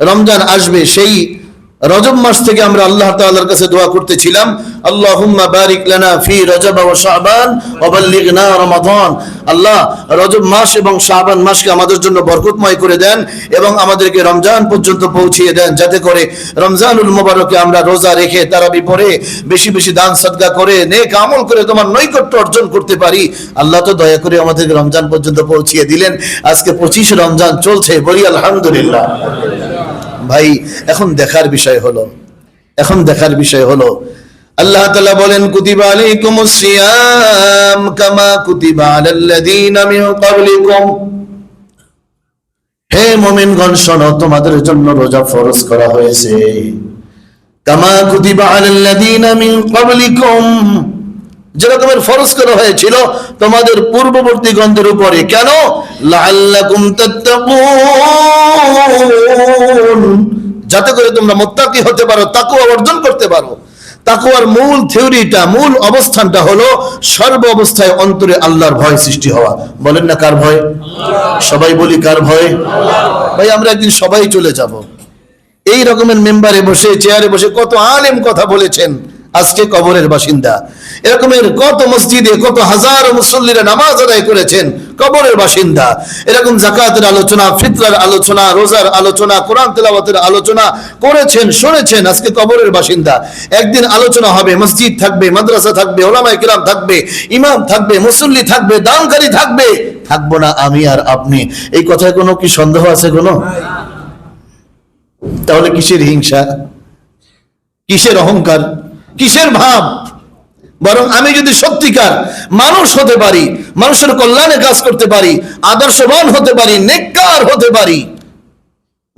রমজান আসবে সেই রজব মাস থেকে আমরা আল্লাহ তাআলার কাছে দোয়া করতেছিলাম, আল্লাহুম্মা বারিক লানা ফি রজব ওয়া শাবান ওয়া বাল্লিগনা রমাদান। আল্লাহ, রজব মাস এবং শাবান মাসকে আমাদের জন্য বরকতময় করে দেন এবং আমাদেরকে রমজান পর্যন্ত পৌঁছিয়ে দেন, যাতে করে রমজানুল মোবারকে আমরা রোজা রেখে তারাবি পড়ে বেশি বেশি দান সদকা করে, নেক আমল করে তোমার নৈকট্য অর্জন করতে পারি। আল্লাহ তো দয়া করে আমাদেরকে রমজান পর্যন্ত পৌঁছিয়ে দিলেন। আজকে পঁচিশ রমজান চলছে, বলি আলহামদুলিল্লাহ। ভাই, এখন দেখার বিষয় হলো, এখন দেখার বিষয় হলো, আল্লাহ তাআলা বলেন, কুতিবা আলাইকুমুস সিয়াম কামা কুতিবা আলাল্লাযীনা মিন ক্বাবলিকুম। হে মুমিনগণ, শোনো, তোমাদের জন্য রোজা ফরজ করা হয়েছে। কামা কুতিবা আলাল্লাযীনা মিন ক্বাবলিকুম। যেরকমের ফরজ করা হয়েছিল, তোমাদের পূর্ববর্তী গন্ধের উপরে। কেন? লাআল্লাকুম তাত্তাকুন। যাতে করে তোমরা মোত্তাকি হতে পারো তাকু অর্জন করতে পারো। তাকুয়ার মূল থিওরিটা, মূল অবস্থানটা হলো সর্ব অবস্থায় অন্তরে আল্লাহর ভয় সৃষ্টি হওয়া। বলেন না কার ভয়? সবাই বলি কার ভয়? ভাই, আমরা একদিন সবাই চলে যাব। এই রকমের মেম্বারে বসে, চেয়ারে বসে কত আলেম কথা বলেছেন। আজকে কবরের বাসিন্দা। এরকমের কত মসজিদে কত হাজার মুসল্লিরা নামাজ আদায় করেছেন কবরের বাসিন্দা। এরকম জাকাতের আলোচনা, ফিতরার আলোচনা, রোজার আলোচনা, কোরআন তেলাওয়াতের আলোচনা করেছেন, শুনেছেন আজকে কবরের বাসিন্দা। একদিন আলোচনা হবে, মসজিদ থাকবে, মাদ্রাসা থাকবে, ওলামায়ে কিরাম থাকবে, ইমাম থাকবে, মুসল্লি থাকবে, দানকারী থাকবে। থাকব না আমি আর আপনি। এই কথায় কোনো কি সন্দেহ আছে কোনো? তাহলে কিসের হিংসা? কিসের অহংকার? কিসের ভাব? বরং আমি যদি সত্যিকার মানুষ হতে পারি মানুষের কল্যাণে কাজ করতে পারি আদর্শবান হতে পারি নেককার হতে পারি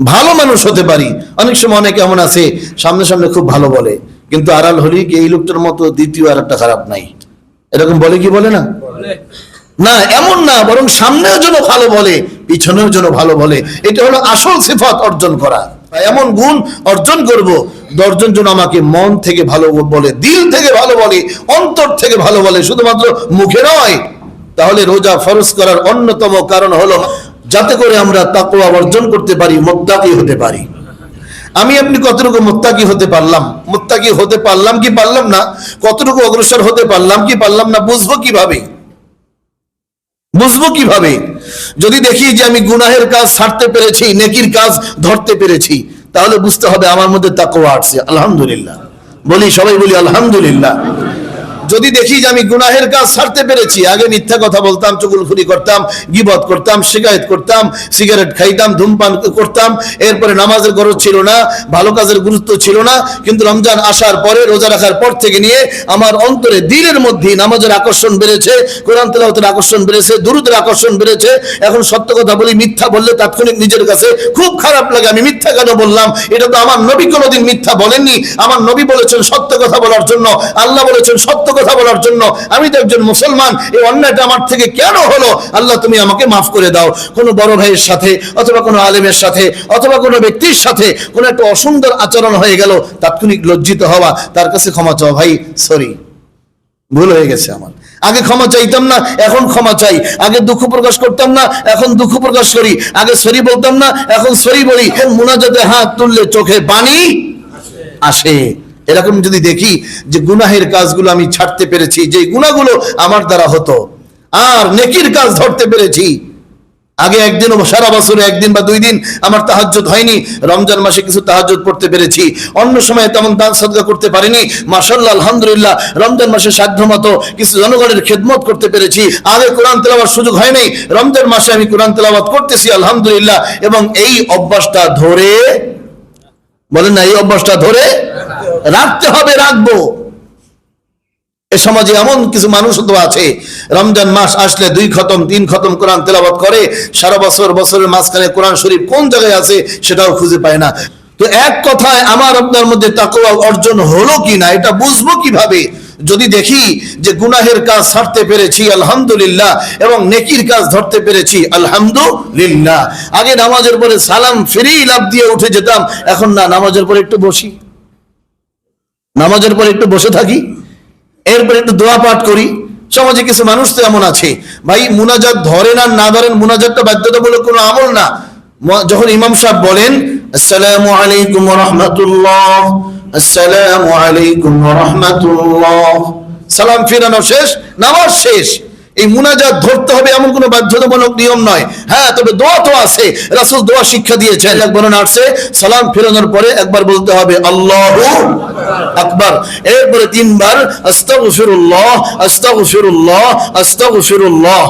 ভালো মানুষ হতে পারি অনেক সময় অনেকে এমন আছে সামনে সামনে খুব ভালো বলে কিন্তু আড়াল হলি কি এই লোকটার মতো দ্বিতীয় আর একটা খারাপ নাই? এরকম বলে কি বলে না? না এমন না বরং সামনেও যেন ভালো বলে পিছনেও যেন ভালো বলে এটা হলো আসল সিফাত অর্জন করা। এমন গুণ অর্জন করব দশজন যেন আমাকে মন থেকে ভালো বলে, দিল থেকে ভালো বলে, অন্তর থেকে ভালো বলে, শুধুমাত্র মুখে নয়। তাহলে রোজা ফরজ করার অন্যতম কারণ হলো, যাতে করে আমরা তাকওয়া অর্জন করতে পারি, মোত্তাকি হতে পারি। আমি আপনি কতটুকু মোত্তাকি হতে পারলাম? মোত্তাকি হতে পারলাম কি পারলাম না? কতটুকু অগ্রসর হতে পারলাম কি পারলাম না? বুঝব কীভাবে? বুঝব কীভাবে? যদি দেখি যে আমি গুনাহের কাজ ছাড়তে পেরেছি, নেকির কাজ ধরতে পেরেছি, তাহলে বুঝতে হবে আমার মধ্যে তাকওয়া আসছে। আলহামদুলিল্লাহ। বলি, সবাই বলি, আলহামদুলিল্লাহ। যদি দেখি যে আমি গুনাহের কাজ ছাড়তে পেরেছি, আগে মিথ্যা কথা বলতাম, চুগুলখুরি করতাম, গিবত করতাম, শিকায়ত করতাম, সিগারেট খাইতাম, ধূমপান করতাম, এরপরে নামাজের গরজ ছিল না, ভালো কাজের গুরুত্ব ছিল না, কিন্তু রমজান আসার পরে, রোজা রাখার পর থেকে নিয়ে আমার অন্তরে দিনের মধ্যে নামাজের আকর্ষণ বেড়েছে, কোরআন তেলাওয়াতের আকর্ষণ বেড়েছে, দুরুদের আকর্ষণ বেড়েছে, এখন সত্য কথা বলি, মিথ্যা বললে তাৎক্ষণিক নিজের কাছে খুব খারাপ লাগে, আমি মিথ্যা কেন বললাম? এটা তো আমার নবী কোনোদিন মিথ্যা বলেননি, আমার নবী বলেছেন সত্য কথা বলার জন্য, আল্লাহ বলেছেন সত্য কথা বলার জন্য আমি তো একজন মুসলমান, এই অন্যায়টা আমার থেকে কেন হলো? আল্লাহ, তুমি আমাকে মাফ করে দাও। কোনো বড় ভাইয়ের সাথে অথবা কোনো আলেমের সাথে অথবা কোনো ব্যক্তির সাথে কোনো একটা অসুন্দর আচরণ হয়ে গেল, তাৎক্ষণিক লজ্জিত হওয়া, তার কাছে ক্ষমা চাও। ভাই সরি ভুল হয়ে গেছে আমার। আগে ক্ষমা চাইতাম না, এখন ক্ষমা চাই। আগে দুঃখ প্রকাশ করতাম না, এখন দুঃখ প্রকাশ করি। আগে সরি বলতাম না, এখন সরি বলি। মুনাজাতে হাত তুললে চোখে পানি আসে। এরকম যদি দেখি যে গুনাহের কাজগুলো আমি ছাড়তে পেরেছি যে গুনাহগুলো আমার দ্বারা হতো, আর নেকির কাজ ধরতে পেরেছি, আগে একদিন সারা বছরে একদিন বা দুই দিন আমার তাহাজ্জুদ হয়নি, রমজান মাসে কিছু তাহাজ্জুদ পড়তে পেরেছি, অন্য সময় তেমন দান সদকা করতে পারিনি মাশাল্লাহ আলহামদুলিল্লাহ, রমজান মাসে সাধ্য মতো কিছু জনগণের খেদমত করতে পেরেছি, আগে কোরআন তেলাওয়ার সুযোগ হয় নাই রমজান মাসে আমি কোরআন তেলাওয়াত করতেছি, আলহামদুলিল্লাহ, এবং এই অভ্যাসটা ধরে, বলেন না, এই অভ্যাসটা ধরে রাখতে হবে, রাখব। এ সমাজে এমন কিছু মানুষ তো আছে, রমজান মাস আসলে দুই খতম, তিন খতম কোরআন তেলাবাত করে, সারা বছর বছরের মাঝখানে কোরআন শরীফ কোন জায়গায় আছে সেটাও খুঁজে পায় না। তো এক কথায় আমার আপনার মধ্যে তাকওয়া অর্জন হলো কি না, এটা বুঝব কীভাবে? যদি দেখি যে গুনাহের কাজ ছাড়তে পেরেছি, আলহামদুলিল্লাহ, এবং নেকির কাজ ধরতে পেরেছি, আলহামদুলিল্লাহ। আগে নামাজের পরে সালাম ফিরেই লাভ দিয়ে উঠে যেতাম, এখন না, নামাজের পরে একটু বসি। নামাজের পর একটু বসে থাকি, এরপর একটু দোয়া পাঠ করি। সমাজে কিছু মানুষ তো এমন আছে। ভাই, মুনাজাত ধরেন আর না ধরেন মুনাজাতটা বাধ্যতামূলক কোনো আমল না। যখন ইমাম সাহেব বলেন, আসসালামু আলাইকুম রহমতুল্লাহ, আসসালামু আলাইকুম রাহমাতুল্লাহ। সালাম ফিরানো শেষ, নামাজ শেষ। এই মুনাজাত ধরতে হবে এমন কোনো বাধ্যতামূলক নিয়ম নয়। হ্যাঁ তবে দোয়া তো আছে। রাসূল দোয়া শিক্ষা দিয়েছেন। এক বর্ণনা আছে সালাম ফেরানোর পরে একবার বলতে হবে, আল্লাহু আকবার। এরপরে তিনবার, আস্তাগফিরুল্লাহ আস্তাগফিরুল্লাহ আস্তাগফিরুল্লাহ।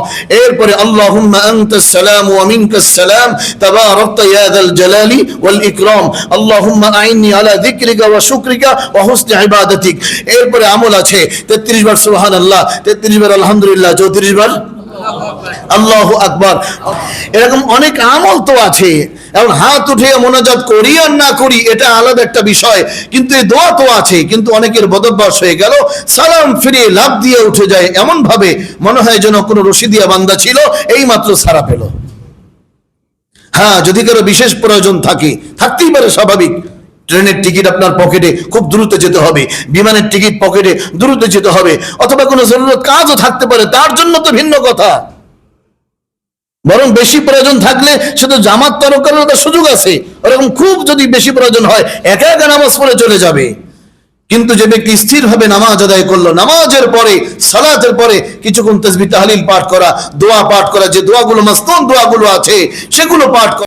এরপরে, আল্লাহুম্মা আনতাস সালাম ওয়া মিনকাস সালাম তাবারাকতা, ইয়া যাল জালালি ওয়াল ইকরাম। আল্লাহুম্মা আইন্নি আলা যিকরিকা ওয়া শুকরিকা ওয়া হুসনি ইবাদাতিক। এরপরে আমল আছে 33 বার সুবহানাল্লাহ 33 বার আলহামদুলিল্লাহ 34 বার? আল্লাহ আকবার। এরকম অনেক আমল তো আছে। এখন হাত উঠে মোনাজাত করি আর না করি, এটা আলাদা একটা বিষয়। কিন্তু এই দোয়া তো আছে, কিন্তু অনেকের বদভ্যাস হয়ে গেল। সালাম ফিরিয়ে লাভ দিয়ে উঠে যায় এমন ভাবে মনে হয় যেন কোনো রশিদিয়া বান্দা ছিল এই মাত্র সারা পেল। হ্যাঁ যদি কারও বিশেষ প্রয়োজন থাকে, থাকতেই পারে স্বাভাবিক। ট্রেনের টিকিট আপনার পকেটে খুব দ্রুত যেতে হবে, বিমানের টিকিট পকেটে দ্রুত যেতে হবে, অথবা কোনো জরুরত কাজও থাকতে পারে, তার জন্য তো ভিন্ন কথা। বরং বেশি প্রয়োজন থাকলে শুধু জামাত তরক করার একটা সুযোগ আছে। ওরকম খুব যদি বেশি প্রয়োজন হয়, একা একা নামাজ পড়ে চলে যাবে। কিন্তু যে ব্যক্তি স্থির ভাবে নামাজ আদায় করল, নামাজের পরে, সালাতের পরে কিছুক্ষণ তসবি তাহলিল পাঠ করা, দোয়া পাঠ করা, যে দোয়াগুলো মাস্তন দোয়াগুলো আছে, সেগুলো পাঠ